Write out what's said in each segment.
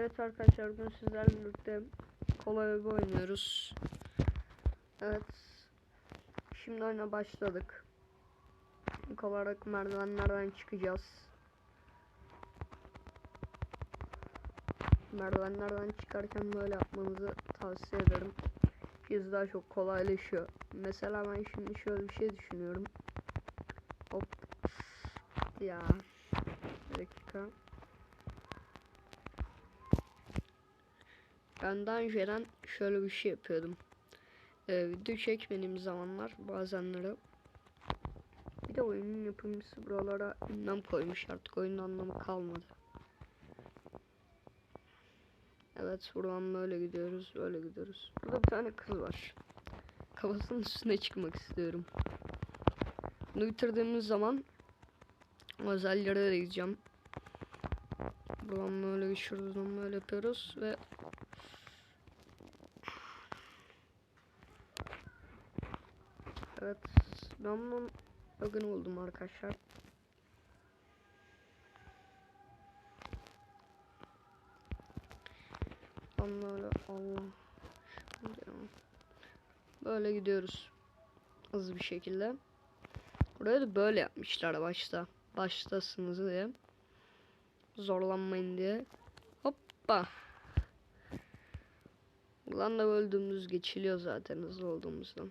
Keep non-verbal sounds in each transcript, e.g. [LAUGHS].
Evet arkadaşlar bugün sizlerle birlikte kolay oyun oynuyoruz. Evet. Şimdi oyuna başladık. İlk olarak merdivenlerden çıkacağız. Merdivenlerden çıkarken böyle yapmanızı tavsiye ederim. Biz daha çok kolaylaşıyor. Mesela ben şimdi şöyle bir şey düşünüyorum. Hop. Ya. Bir dakika. Ben daha önceden şöyle bir şey yapıyordum. Ee, video çekmediğim zamanlar bazenleri bir de oyunun yapımcısı buralara ünlem koymuş artık oyunun anlamı kalmadı. Evet buradan böyle gidiyoruz böyle gidiyoruz. Burada bir tane kız var. Kafasının üstüne çıkmak istiyorum. Bunu bitirdiğimiz zaman özellere de gideceğim. Buradan böyle şuradan böyle yapıyoruz ve Evet ben bunun bugün buldum arkadaşlar. Böyle Allah. Böyle gidiyoruz hızlı bir şekilde. Buraya da böyle yapmışlar başta. Baştasınız diye. Zorlanmayın diye. Hoppa. Buradan da dümdüz geçiliyor zaten hızlı olduğumuzdan.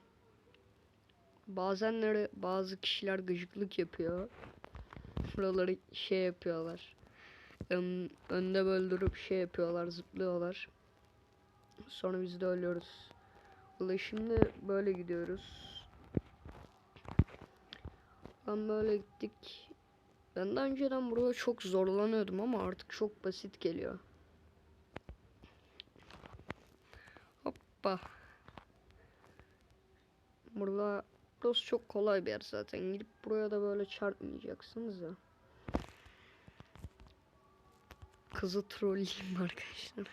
Bazenleri bazı kişiler gıcıklık yapıyor. Buraları şey yapıyorlar. Ön, önde böyle durup şey yapıyorlar, zıplıyorlar. Sonra biz de ölüyoruz. Vallahi şimdi böyle gidiyoruz. Ben böyle gittik. Ben daha önceden burada çok zorlanıyordum ama artık çok basit geliyor. Hoppa. Burada burası çok kolay bir yer zaten. Gidip buraya da böyle çarpmayacaksınız ya. Kızı trolleyeyim [LAUGHS] arkadaşlar.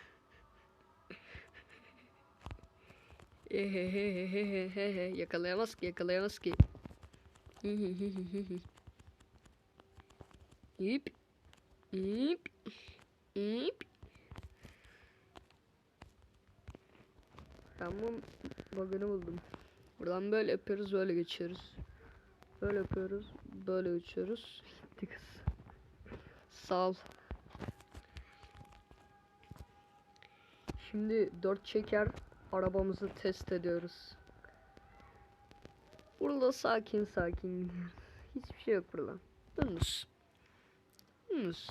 [LAUGHS] Yakalayamaz ki yakalayamaz ki. [LAUGHS] İp. İp. İp. Bu bug'ını buldum. Buradan böyle yapıyoruz böyle geçiyoruz. Böyle yapıyoruz böyle geçiyoruz. Gitti kız. Sağ ol. Şimdi dört çeker arabamızı test ediyoruz. Burada sakin sakin gidiyoruz. Hiçbir şey yok burada. Dümdüz. Dümdüz.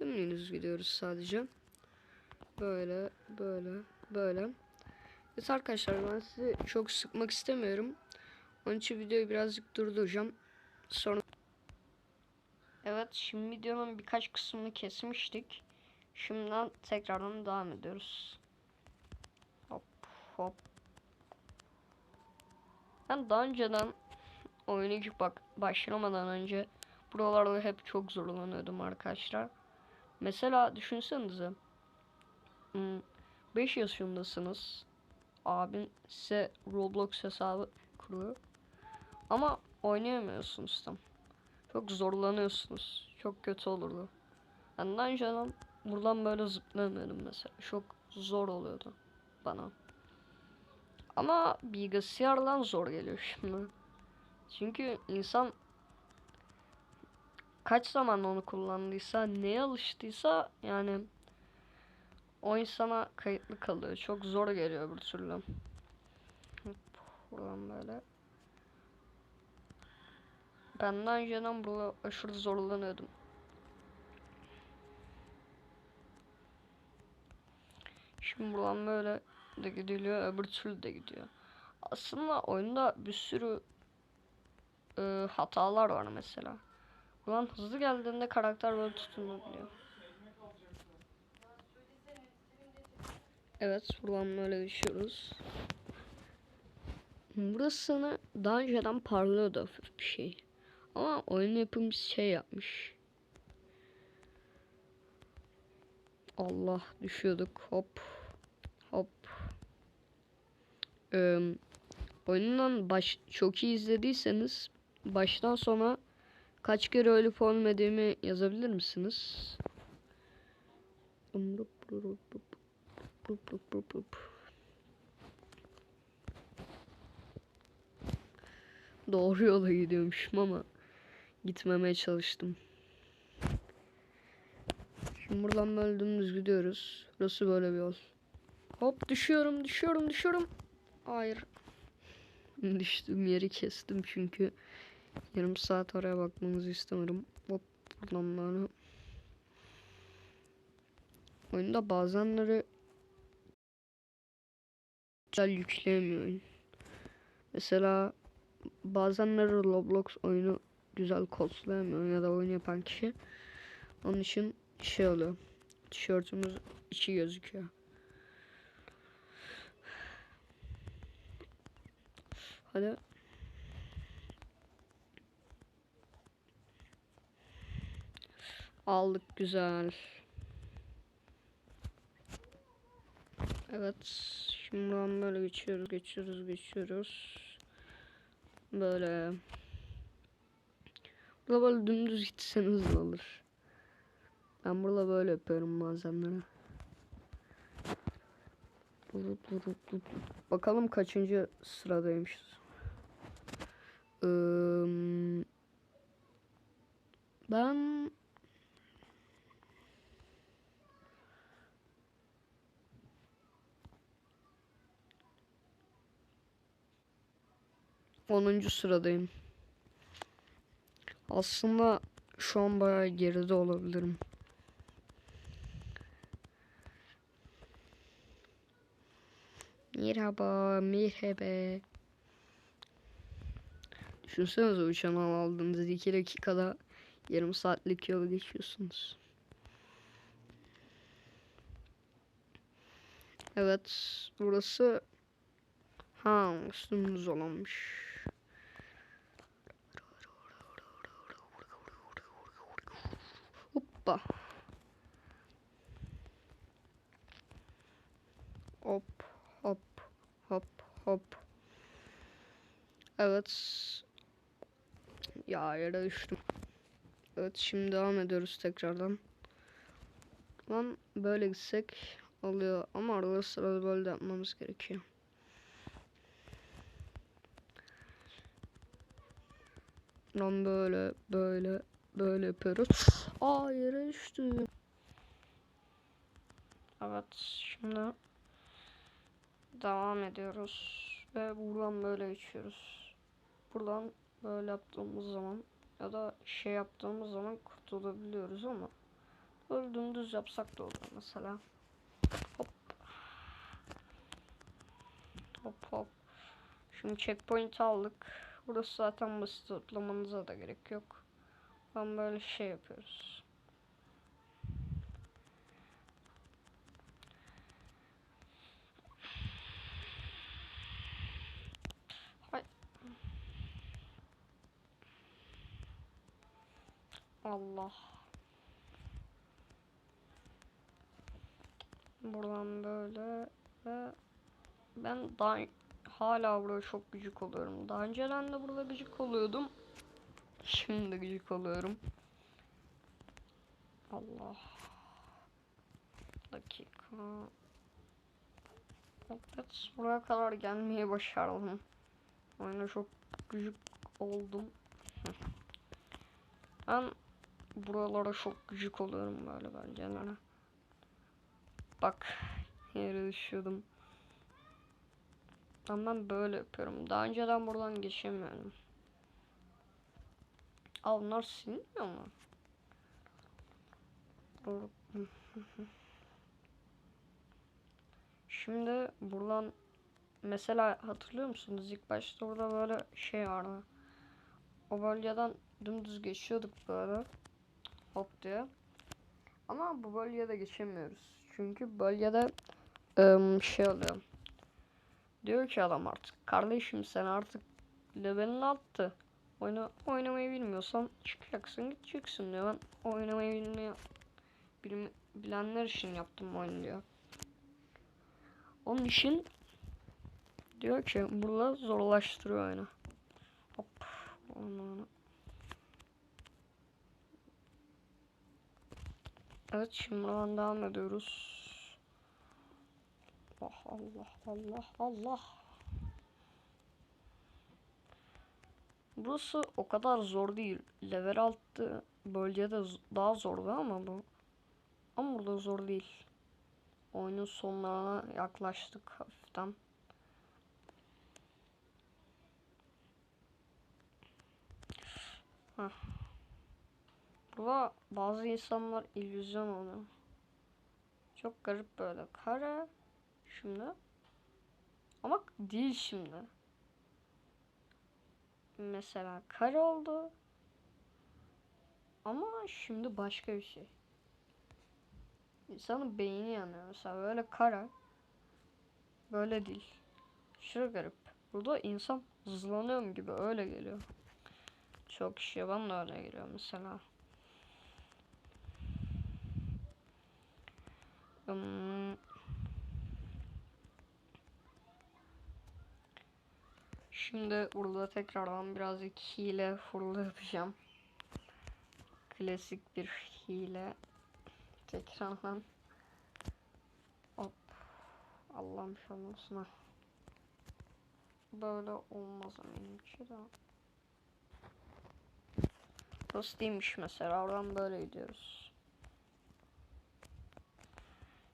Dümdüz gidiyoruz sadece. Böyle, böyle, böyle. Evet arkadaşlar ben sizi çok sıkmak istemiyorum. Onun için videoyu birazcık durduracağım. Sonra Evet şimdi videonun birkaç kısmını kesmiştik. Şimdiden tekrardan devam ediyoruz. Hop hop. Ben daha önceden oyunu bak başlamadan önce buralarda hep çok zorlanıyordum arkadaşlar. Mesela düşünsenize. 5 yaşındasınız. Abin size Roblox hesabı kuruyor. Ama oynayamıyorsunuz tam. Çok zorlanıyorsunuz. Çok kötü olurdu. Ben daha önceden buradan böyle zıplamıyordum mesela. Çok zor oluyordu bana. Ama bilgisayardan zor geliyor şimdi. Çünkü insan kaç zaman onu kullandıysa, neye alıştıysa yani o insana kayıtlı kalıyor. Çok zor geliyor bir türlü. Buradan böyle. Ben daha önceden burada aşırı zorlanıyordum. Şimdi buradan böyle de gidiliyor, öbür türlü de gidiyor. Aslında oyunda bir sürü e, hatalar var mesela. Buradan hızlı geldiğinde karakter böyle tutunabiliyor. Evet buradan böyle düşüyoruz. Burası sana daha önceden parlıyordu hafif bir şey. Ama oyun yapımcısı şey yapmış. Allah düşüyorduk hop hop. Ee, oyundan baş çok iyi izlediyseniz baştan sona kaç kere ölüp ölmediğimi yazabilir misiniz? Doğru yola gidiyormuşum ama gitmemeye çalıştım. Şimdi buradan böyle dümdüz gidiyoruz. Burası böyle bir yol. Hop düşüyorum, düşüyorum, düşüyorum. Hayır. Düştüğüm yeri kestim çünkü yarım saat oraya bakmanızı istemiyorum. Hop buradan böyle. Oyunda bazenleri güzel yükleyemiyor oyun. Mesela bazenleri Roblox oyunu güzel kodlayamıyor ya da oyun yapan kişi. Onun için şey oluyor. Tişörtümüz içi gözüküyor. Hadi. Aldık güzel. Evet. Şimdi böyle geçiyoruz, geçiyoruz, geçiyoruz. Böyle. Burada böyle dümdüz gitseniz hızlı olur. Ben burada böyle yapıyorum malzemeleri. Bakalım kaçıncı sıradaymışız. Ee, ben onuncu sıradayım. Aslında şu an bayağı geride olabilirim. Merhaba, merhaba. Düşünsenize uçan aldığınız 2 dakikada yarım saatlik yolu geçiyorsunuz. Evet, burası ha üstümüz olanmış. Hoppa. Hop, hop, hop, hop. Evet. Ya yere düştüm. Evet şimdi devam ediyoruz tekrardan. Lan böyle gitsek oluyor ama arada sırada böyle de yapmamız gerekiyor. Lan böyle böyle böyle yapıyoruz. Aa yere düştüm. Evet şimdi devam ediyoruz ve buradan böyle geçiyoruz. Buradan böyle yaptığımız zaman ya da şey yaptığımız zaman kurtulabiliyoruz ama böyle yapsak da olur mesela. Hop. Hop hop. Şimdi checkpoint aldık. Burası zaten basit atlamanıza da gerek yok. Ben böyle şey yapıyoruz. Allah. Buradan böyle ve ben daha hala burada çok gıcık oluyorum. Daha önceden de burada gıcık oluyordum. Şimdi gıcık oluyorum. Allah. Dakika. Evet, buraya kadar gelmeyi başardım. Oyuna çok gıcık oldum. Ben buralara çok gıcık oluyorum böyle bence. Bak, yere düşüyordum. Ama ben böyle yapıyorum. Daha önceden buradan geçemiyorum. Aa bunlar silmiyor mu? Şimdi buradan mesela hatırlıyor musunuz? İlk başta orada böyle şey vardı. O bölgeden dümdüz geçiyorduk böyle. Hop diye. Ama bu bölgede geçemiyoruz. Çünkü bölgede ım, şey oluyor. Diyor ki adam artık kardeşim sen artık levelin attı. Oyna, oynamayı bilmiyorsan çıkacaksın gideceksin diyor. Ben oynamayı bilmeyen bilim, bilenler için yaptım oyunu diyor. Onun için diyor ki burada zorlaştırıyor oyunu. Hop. Onu. Evet şimdi buradan devam ediyoruz. Allah Allah Allah Allah. Burası o kadar zor değil. Level altı bölgede daha zordu ama bu. Ama burada zor değil. Oyunun sonlarına yaklaştık hafiften. Heh. Burada bazı insanlar illüzyon oluyor. Çok garip böyle. Kare şimdi. Ama değil şimdi. Mesela kare oldu. Ama şimdi başka bir şey. İnsanın beyni yanıyor. Mesela böyle kara. Böyle değil. Şurası garip. Burada insan hızlanıyorum gibi öyle geliyor. Çok kişiye bana da öyle geliyor mesela. Hmm. Şimdi burada tekrardan birazcık hile fırla yapacağım. Klasik bir hile. Tekrardan. Hop. Allah'ım şu an olsun ha. Böyle olmaz benimki de. Burası değilmiş mesela. Oradan böyle gidiyoruz.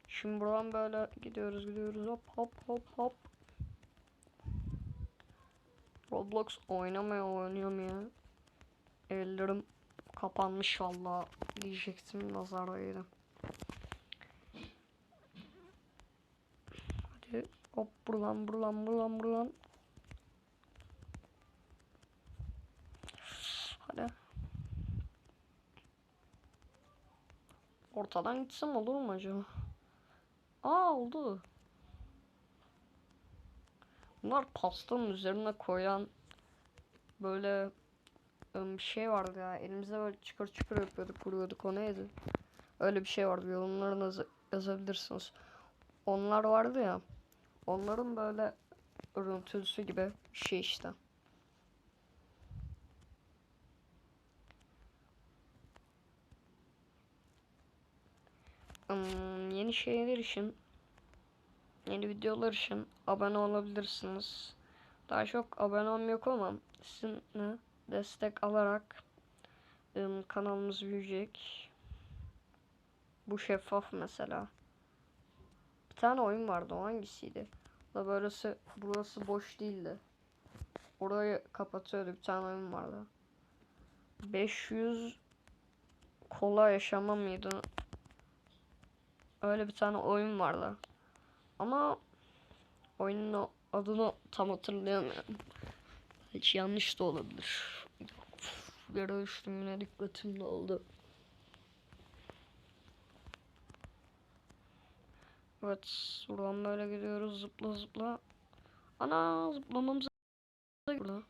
Şimdi buradan böyle gidiyoruz gidiyoruz hop hop hop hop. Roblox oynamaya oynuyorum ya. Ellerim kapanmış valla diyecektim nazardaydı. Hadi hop buradan buradan buradan buradan. Hadi. Ortadan gitsem olur mu acaba? Aa oldu. Bunlar pastanın üzerine koyan böyle bir şey vardı ya. Elimize böyle çıkır çıkır yapıyorduk, vuruyorduk. O neydi? Öyle bir şey vardı. Yorumlarına yaz- yazabilirsiniz. Onlar vardı ya. Onların böyle örüntüsü gibi bir şey işte. Im, yeni şeyler için yeni videolar için abone olabilirsiniz. Daha çok abonem yok ama sizinle destek alarak ım, kanalımız büyüyecek. Bu şeffaf mesela. Bir tane oyun vardı o hangisiydi? Da böylesi burası boş değildi. Orayı kapatıyordu bir tane oyun vardı. 500 kola yaşama mıydı? Öyle bir tane oyun vardı. Ama oyunun adını tam hatırlayamıyorum. Hiç yanlış da olabilir. Yere düştüm yine dikkatim oldu. Evet buradan böyle gidiyoruz zıpla zıpla. Ana zıplamamız burada.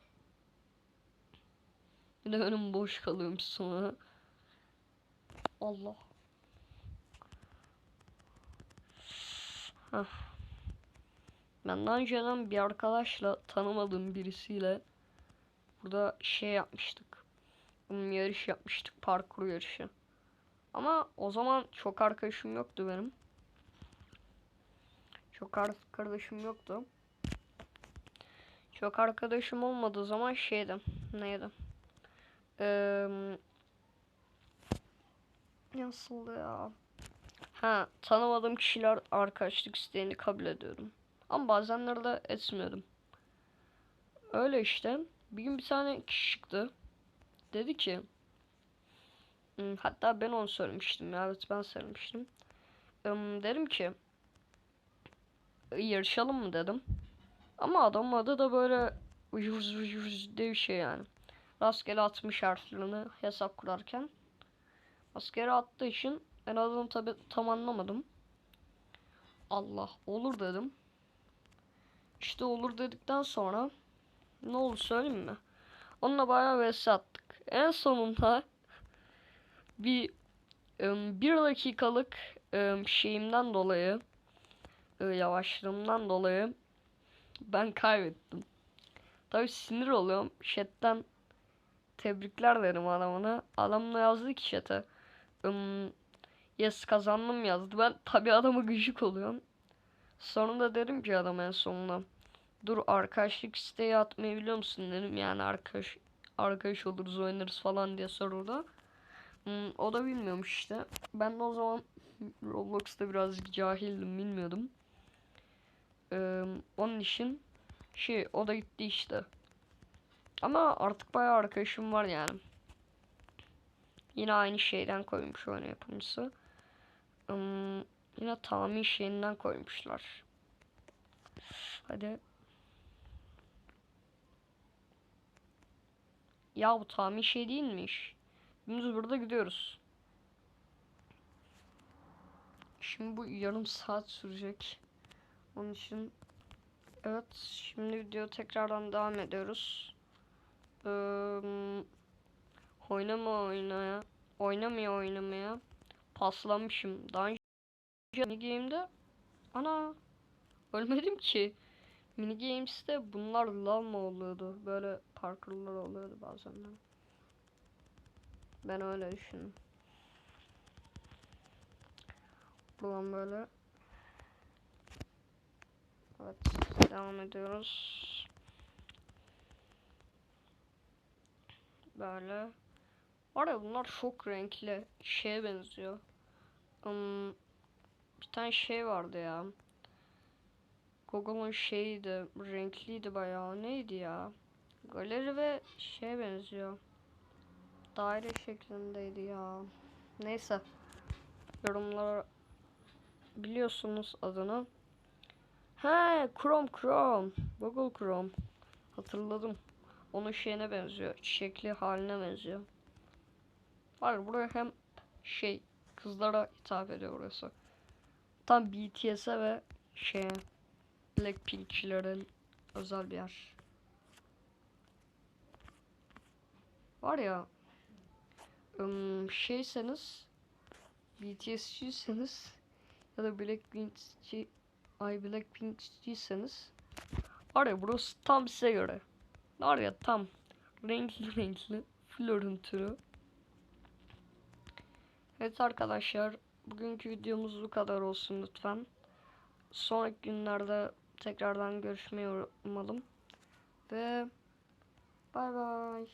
Bir de önüm boş kalıyormuş sonra. Allah. Hah. Ben daha önceden bir arkadaşla tanımadığım birisiyle burada şey yapmıştık. Hmm, yarış yapmıştık. Parkur yarışı. Ama o zaman çok arkadaşım yoktu benim. Çok arkadaşım yoktu. Çok arkadaşım olmadığı zaman şeydim. Neydi? Eee nasıldı ya? Ha, tanımadığım kişiler arkadaşlık isteğini kabul ediyorum. Ama bazenleri de etmiyordum. Öyle işte. Bir gün bir tane kişi çıktı. Dedi ki "Hmm, hatta ben onu söylemiştim. Evet ben söylemiştim. Hmm, dedim ki yarışalım mı dedim. Ama adamın adı da böyle vıcır vıcır vıcır diye bir şey yani. Rastgele atmış harflerini hesap kurarken. Rastgele attığı için ben adını tabi tam anlamadım. Allah olur dedim. İşte olur dedikten sonra ne oldu söyleyeyim mi? Onunla bayağı vs attık. En sonunda bir bir dakikalık şeyimden dolayı yavaşlığımdan dolayı ben kaybettim. Tabi sinir oluyorum. Chat'ten tebrikler derim adamına. Adam da yazdı ki chat'e. "Im, yes kazandım yazdı. Ben tabi adama gıcık oluyorum. Sonunda dedim ki adam en sonunda. Dur arkadaşlık isteği atmayı biliyor musun dedim. Yani arkadaş arkadaş oluruz oynarız falan diye soruldu. Hmm, o da bilmiyormuş işte. Ben de o zaman Roblox'ta birazcık cahildim bilmiyordum. Ee, onun için şey o da gitti işte. Ama artık bayağı arkadaşım var yani. Yine aynı şeyden koymuş oyunu yapımcısı. Hmm, yine tahmin şeyinden koymuşlar. Hadi. Ya bu tahmin şey değilmiş. Dümdüz burada gidiyoruz. Şimdi bu yarım saat sürecek. Onun için evet şimdi video tekrardan devam ediyoruz. Ee, oynama oynaya. Oynamaya oynamaya. Paslamışım. Daha önce mini game'de ana ölmedim ki. Mini games'te bunlar lav mı oluyordu? Böyle parkurlar oluyordu bazen. Ben öyle düşündüm. Buradan böyle. Evet devam ediyoruz. Böyle. Var bunlar çok renkli. Şeye benziyor. Hmm, bir tane şey vardı ya. Google'un şeydi. Renkliydi bayağı. Neydi ya? Galeri ve şeye benziyor. Daire şeklindeydi ya. Neyse. Yorumlara biliyorsunuz adını. He, Chrome Chrome. Google Chrome. Hatırladım. Onun şeyine benziyor. Çiçekli haline benziyor. Hayır buraya hem şey kızlara hitap ediyor burası. Tam BTS'e ve şeye Blackpink'çilerin özel bir yer. Var ya ım, şeyseniz BTS'ciyseniz ya da Blackpink'ci ay Blackpink'ciyseniz var ya burası tam size göre. Var ya tam renkli renkli florun türü. Evet arkadaşlar bugünkü videomuz bu kadar olsun lütfen. Sonraki günlerde tekrardan görüşmeyi umalım. Ve bay bay.